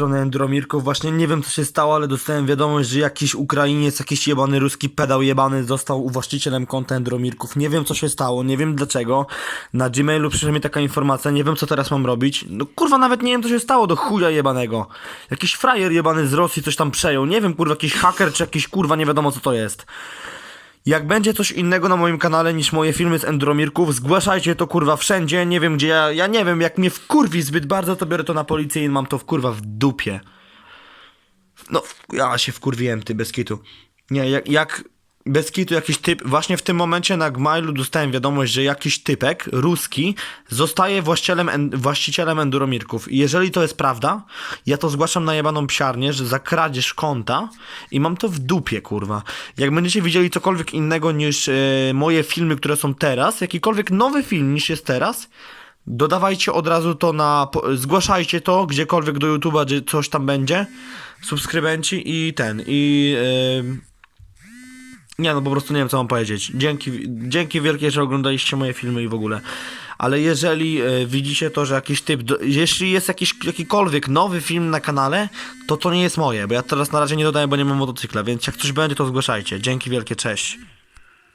strony Endromirków. Właśnie nie wiem co się stało, ale dostałem wiadomość, że jakiś Ukrainiec, jakiś jebany ruski pedał jebany został właścicielem konta Endromirków. Nie wiem co się stało, nie wiem dlaczego. Na Gmailu przyszła mi taka informacja, nie wiem co teraz mam robić. No kurwa nawet nie wiem co się stało do chuja jebanego. Jakiś frajer jebany z Rosji coś tam przejął. Nie wiem kurwa jakiś haker czy jakiś kurwa nie wiadomo co to jest. Jak będzie coś innego na moim kanale niż moje filmy z Endromirków, zgłaszajcie to kurwa wszędzie, nie wiem gdzie ja, ja nie wiem, jak mnie wkurwi zbyt bardzo, to biorę to na policję i mam to w kurwa w dupie. No, ja się wkurwiłem, ty, bez kitu. Nie, jak, jak bez kitu jakiś typ, właśnie w tym momencie na Gmailu dostałem wiadomość, że jakiś typek, ruski, zostaje właścicielem, właścicielem Enduromirków. I jeżeli to jest prawda, ja to zgłaszam na jebaną psiarnię, że za kradzież konta i mam to w dupie, kurwa. Jak będziecie widzieli cokolwiek innego niż e, moje filmy, które są teraz, jakikolwiek nowy film niż jest teraz, dodawajcie od razu to na, zgłaszajcie to gdziekolwiek do YouTube'a, gdzie coś tam będzie, subskrybenci i ten, i... E, nie, no po prostu nie wiem, co mam powiedzieć. Dzięki, dzięki wielkie, że oglądaliście moje filmy i w ogóle. Ale jeżeli e, widzicie to, że jakiś typ, do, jeśli jest jakiś, jakikolwiek nowy film na kanale, to to nie jest moje, bo ja teraz na razie nie dodaję, bo nie mam motocykla, więc jak coś będzie, to zgłaszajcie. Dzięki wielkie, cześć.